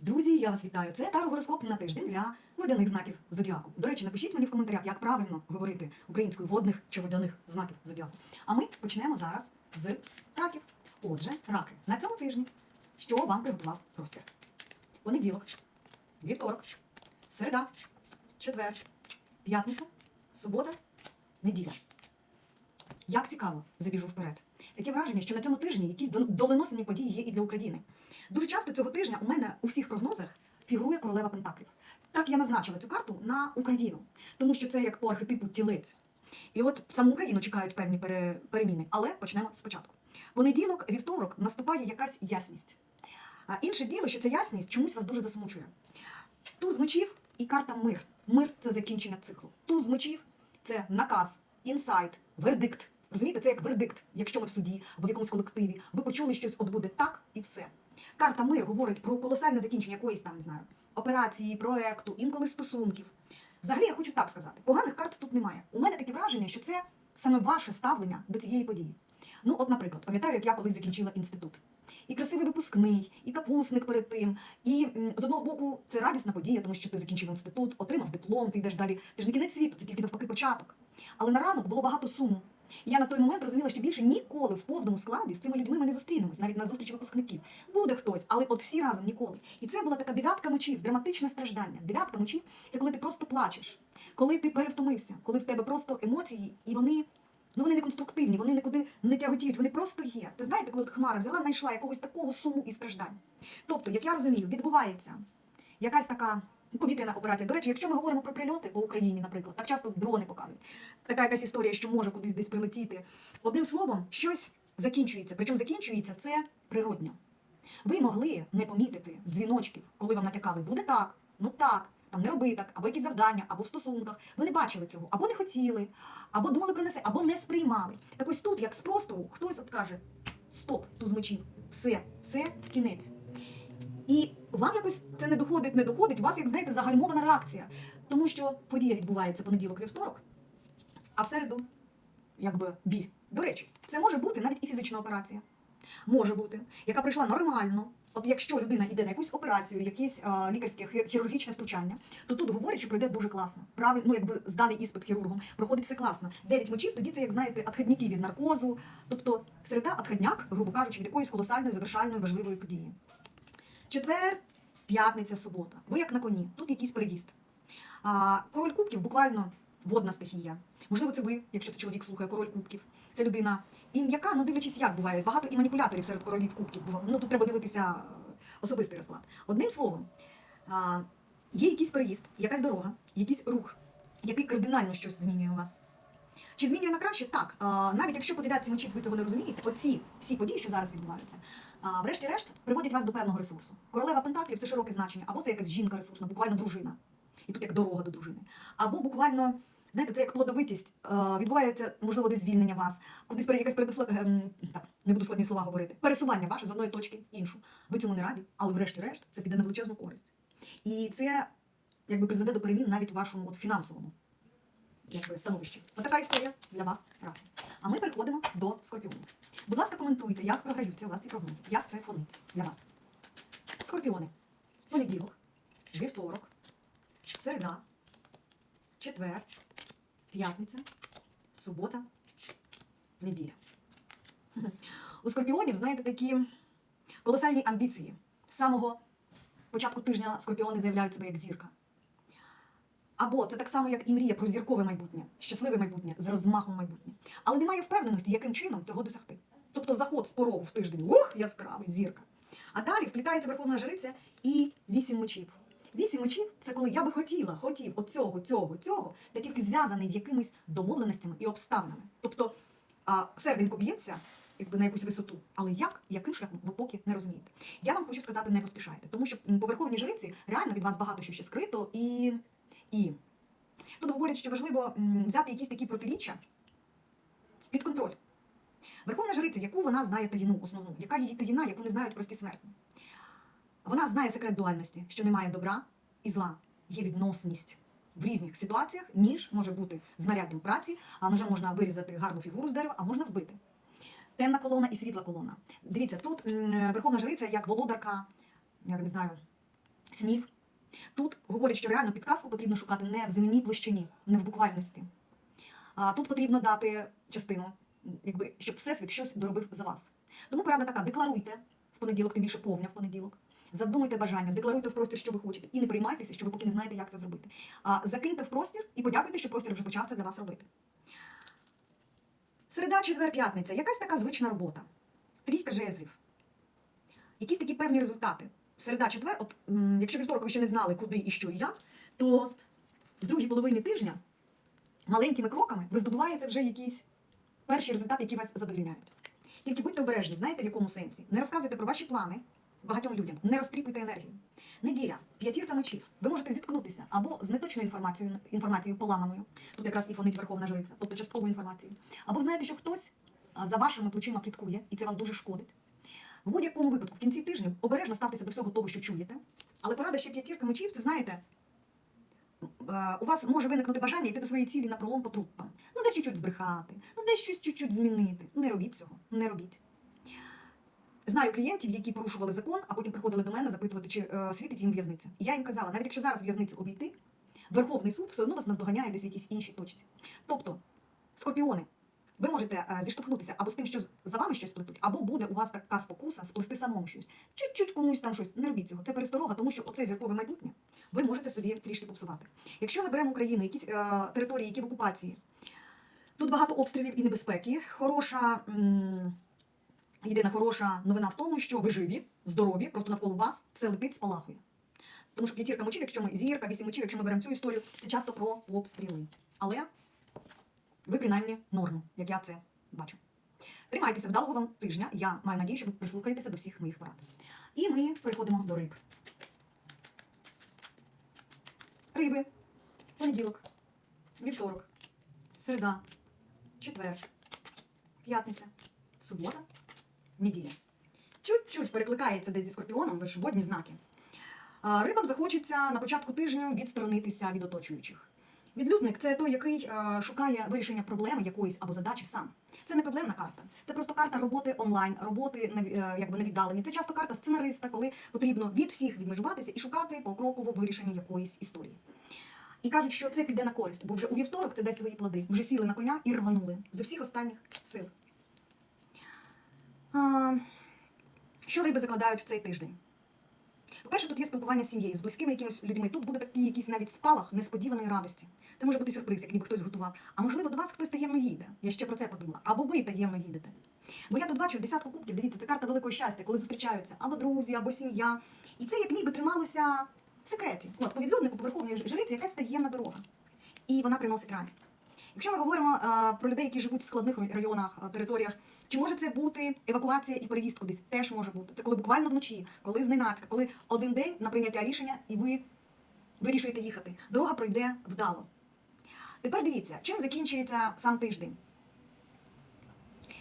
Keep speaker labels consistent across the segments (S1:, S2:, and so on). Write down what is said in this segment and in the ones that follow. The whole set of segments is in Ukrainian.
S1: Друзі, я вас вітаю. Це таро-гороскоп на тиждень для водяних знаків зодіаку. До речі, напишіть мені в коментарях, як правильно говорити українською водних чи водяних знаків зодіаку. А ми почнемо зараз з раків. Отже, раки. На цьому тижні що вам приготував простір? Понеділок, вівторок, середа, четвер, п'ятниця, субота, неділя. Як цікаво, забіжу вперед. Таке враження, що на цьому тижні якісь дол- доленосені події є і для України. Дуже часто цього тижня у мене у всіх прогнозах фігурує королева Пентаклів. Так я назначила цю карту на Україну, тому що це як по архетипу тілець. І от саму Україну чекають певні переміни. Але почнемо спочатку. Понеділок, вівторок наступає якась ясність. А інше діло, що ця ясність чомусь вас дуже засмучує. Туз мечів і карта мир. Мир це закінчення циклу. Туз мечів це наказ, інсайт, вердикт. Розумієте, це як вердикт, якщо ми в суді або в якомусь колективі. Ви почули щось, от буде так і все. Карта мир говорить про колосальне закінчення якоїсь там, не знаю, операції, проекту, інколи стосунків. Взагалі, я хочу так сказати: поганих карт тут немає. У мене таке враження, що це саме ваше ставлення до цієї події. Ну, от, наприклад, пам'ятаю, як я колись закінчила інститут. І красивий випускний, і капусник перед тим. І з одного боку, це радісна подія, тому що ти закінчив інститут, отримав диплом, ти йдеш далі. Це ж не кінець світу, це тільки навпаки початок. Але на ранок було багато суму. Я на той момент розуміла, що більше ніколи в повному складі з цими людьми ми не зустрінемось, навіть на зустрічі випускників. Буде хтось, але от всі разом ніколи. І це була така дев'ятка мечів, драматичне страждання. Дев'ятка мечів це коли ти просто плачеш, коли ти перевтомився, коли в тебе просто емоції, і вони. Ну, вони не конструктивні, вони нікуди не тяготіють, вони просто є. Ти знаєте, коли хмара взяла, знайшла якогось такого суму і страждань. Тобто, як я розумію, відбувається якась така повітряна операція. До речі, якщо ми говоримо про прильоти по Україні, наприклад, так часто дрони показують. Така якась історія, що може кудись десь прилетіти. Одним словом, щось закінчується. Причому закінчується це природньо. Ви могли не помітити дзвіночків, коли вам натякали, буде так, ну так, там не роби так, або якісь завдання, або в стосунках. Ви не бачили цього, або не хотіли, або думали про несе, або не сприймали. Так ось тут, як з простору, хтось от каже: стоп, тут з мечів, все, це кінець. І вам якось це не доходить, не доходить. У вас, як знаєте, загальмована реакція. Тому що подія відбувається понеділок вівторок, а в середу, якби біль. До речі, це може бути навіть і фізична операція. Може бути, яка прийшла нормально. От якщо людина йде на якусь операцію, якесь а, лікарське хірургічне втручання, то тут говорять, що пройде дуже класно. Правильно, ну якби зданий іспит хірургом, проходить все класно. Дев'ять мочів, тоді це, як знаєте, отходняки від наркозу. Тобто середа отходняк, грубо кажучи, від якоїсь колосальної, завершальної важливої події. Четвер, п'ятниця, субота. Ви як на коні, тут якийсь переїзд. А, король кубків буквально водна стихія. Можливо, це ви, якщо це чоловік слухає, король кубків. Це людина. І м'яка, ну дивлячись, як буває. Багато і маніпуляторів серед королів кубків. Ну тут треба дивитися е, особистий розклад. Одним словом, є якийсь переїзд, якась дорога, якийсь рух, який кардинально щось змінює у вас. Чи змінює на краще? Так. Навіть якщо дев'ятці мочів ви цього не розумієте, оці всі події, що зараз відбуваються, врешті-решт приводять вас до певного ресурсу. Королева Пентаклів це широке значення, або це якась жінка ресурсна, буквально дружина. І тут як дорога до дружини. Або буквально, знаєте, це як плодовитість. Відбувається, можливо, десь звільнення вас, кудись якась передофле... ем, так, не буду складні слова говорити. Пересування ваше з одної точки в іншу. Ви цьому не раді, але врешті-решт це піде на величезну користь. І це якби призведе до перемін навіть у вашому от, фінансовому якби, становищі. Отака історія для вас раки. А ми переходимо до скорпіонів. Будь ласка, коментуйте, як програються у вас ці прогнози, як це фонить для вас. Скорпіони. Понеділок, вівторок, середа, четвер, п'ятниця, субота, неділя. У скорпіонів, знаєте, такі колосальні амбіції. З самого початку тижня скорпіони заявляють себе як зірка. Або це так само, як і мрія про зіркове майбутнє, щасливе майбутнє з розмахом майбутнє. Але немає впевненості, яким чином цього досягти. Тобто заход з порогу в тиждень, ух, яскравий, зірка. А далі вплітається верховна жриця і вісім мечів. Вісім мечів це коли я би хотіла, хотів оцього, цього, цього, та тільки зв'язаний якимись домовленостями і обставинами. Тобто серденько б'ється якби на якусь висоту, але як, яким шляхом ви поки не розумієте. Я вам хочу сказати, не поспішайте, тому що по верховній жриці реально від вас багато що ще скрито і. І тут говорять, що важливо взяти якісь такі протиріччя під контроль. Верховна жриця, яку вона знає таїну основну, яка її таїна, яку не знають прості смертні. Вона знає секрет дуальності, що немає добра і зла, є відносність в різних ситуаціях, ніж може бути знаряддям праці, а ножем можна вирізати гарну фігуру з дерева, а можна вбити. Темна колона і світла колона. Дивіться, тут верховна жриця як володарка, я не знаю, снів. Тут говорять, що реально підказку потрібно шукати не в земній площині, не в буквальності. А тут потрібно дати частину, якби, щоб всесвіт щось доробив за вас. Тому порада така: декларуйте в понеділок, тим більше повня в понеділок. Задумайте бажання, декларуйте в простір, що ви хочете, і не приймайтеся, що ви поки не знаєте, як це зробити. А закиньте в простір і подякуйте, що простір вже почав це для вас робити. Середа, четвер, п'ятниця. Якась така звична робота. Трійка жезлів. Якісь такі певні результати. Середа, четвер, от якщо вівторок ви ще не знали, куди і що і як, то в другій половині тижня маленькими кроками ви здобуваєте вже якісь перші результати, які вас задовільняють. Тільки будьте обережні, знаєте в якому сенсі? Не розказуйте про ваші плани багатьом людям, не розтріпуйте енергію. Неділя, п'ятірка ночів. Ви можете зіткнутися або з неточною інформацією, інформацією поламаною. Тут якраз і фонить Верховна Жриця, тобто часткову інформацію. Або знаєте, що хтось за вашими плечима пліткує, і це вам дуже шкодить. В будь-якому випадку, в кінці тижня обережно ставтеся до всього того, що чуєте. Але порада ще п'ятірка мечів, це знаєте, е, у вас може виникнути бажання йти до своєї цілі на пролом по трупам. Ну, десь чуть-чуть збрехати, ну десь щось чуть-чуть змінити. Не робіть цього, не робіть. Знаю клієнтів, які порушували закон, а потім приходили до мене запитувати, чи е, світить їм в'язниця. Я їм казала, навіть якщо зараз в'язницю обійти, Верховний суд все одно вас наздоганяє десь в якійсь іншій точці. Тобто, скорпіони, ви можете е, зіштовхнутися або з тим, що за вами щось плетуть, або буде у вас така спокуса сплести самому щось. Чуть-чуть комусь там щось. Не робіть цього. Це пересторога, тому що оце зіркове майбутнє ви можете собі трішки попсувати. Якщо ми беремо Україну, якісь е, території, які в окупації, тут багато обстрілів і небезпеки. Хороша. м, Єдина хороша новина в тому, що ви живі, здорові, просто навколо вас все летить, спалахує. Тому що п'ятірка мочів, якщо ми зірка, вісім мочів, якщо ми беремо цю історію, це часто про обстріли. Але ви принаймні норму, як я це бачу. Тримайтеся вдалого вам тижня. Я маю надію, що ви прислухаєтеся до всіх моїх порад. І ми переходимо до риб. Риби. Понеділок, вівторок, середа, четвер, п'ятниця, субота, неділя. Чуть-чуть перекликається десь зі скорпіоном, ви ж водні знаки. Рибам захочеться на початку тижня відсторонитися від оточуючих. Відлюдник це той, який е, шукає вирішення проблеми якоїсь або задачі сам. Це не проблемна карта, це просто карта роботи онлайн, роботи на, е, якби на віддаленні. Це часто карта сценариста, коли потрібно від всіх відмежуватися і шукати покроково вирішення якоїсь історії. І кажуть, що це піде на користь, бо вже у вівторок це дасть свої плоди. Вже сіли на коня і рванули з усіх останніх сил. А, що риби закладають в цей тиждень? По-перше, тут є спілкування з сім'єю, з близькими якимись людьми. Тут буде такий якийсь навіть спалах несподіваної радості. Це може бути сюрприз, як ніби хтось готував. А можливо, до вас хтось таємно їде. Я ще про це подумала. Або ви таємно їдете. Бо я тут бачу десятку кубків, дивіться, це карта великого щастя, коли зустрічаються або друзі, або сім'я. І це як ніби трималося в секреті. От по відлюднику, по верховній жриці якась таємна дорога. І вона приносить радість. Якщо ми говоримо е, про людей, які живуть в складних районах, е, територіях, чи може це бути евакуація і переїзд кудись? Теж може бути. Це коли буквально вночі, коли зненацька, коли один день на прийняття рішення і ви вирішуєте їхати. Дорога пройде вдало. Тепер дивіться, чим закінчується сам тиждень.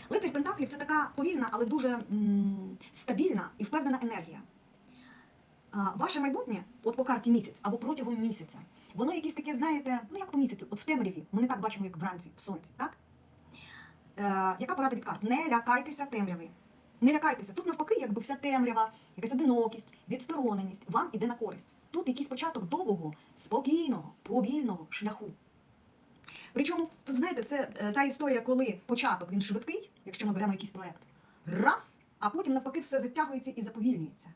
S1: Лицар Пентаклів це така повільна, але дуже м, стабільна і впевнена енергія. А, ваше майбутнє, от по карті місяць або протягом місяця, воно якесь таке, знаєте, ну як по місяцю, от в темряві. Ми не так бачимо, як вранці в сонці, так? Е, яка порада від карт? Не лякайтеся темряви. Не лякайтеся. Тут навпаки, якби вся темрява, якась одинокість, відстороненість вам іде на користь. Тут якийсь початок довгого, спокійного, повільного шляху. Причому, тут знаєте, це е, та історія, коли початок він швидкий, якщо ми беремо якийсь проект, раз, а потім навпаки все затягується і заповільнюється.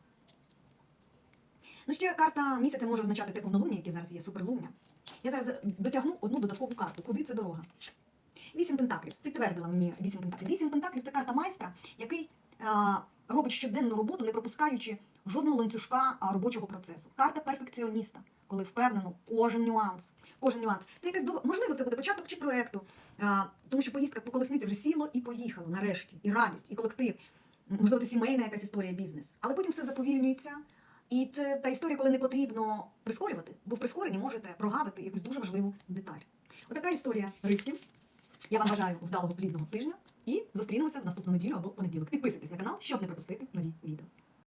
S1: Ну, ще карта місяця може означати те повнолуння, яке зараз є суперлуння. Я зараз дотягну одну додаткову карту. Куди це дорога? Вісім пентаклів. Підтвердила мені вісім пентаклів. Вісім пентаклів це карта майстра, який е, робить щоденну роботу, не пропускаючи жодного ланцюжка робочого процесу. Карта перфекціоніста, коли впевнено кожен нюанс. Кожен нюанс. Це якась дов... можливо, це буде початок чи проекту, е, тому що поїздка по колесниці вже сіло і поїхало нарешті. І радість, і колектив. Можливо, це сімейна якась історія бізнес. Але потім все заповільнюється. І це та історія, коли не потрібно прискорювати, бо в прискоренні можете прогавити якусь дуже важливу деталь. Отака історія рибки. Я вам бажаю вдалого плідного тижня і зустрінемося в наступну неділю або понеділок. Підписуйтесь на канал, щоб не пропустити нові відео.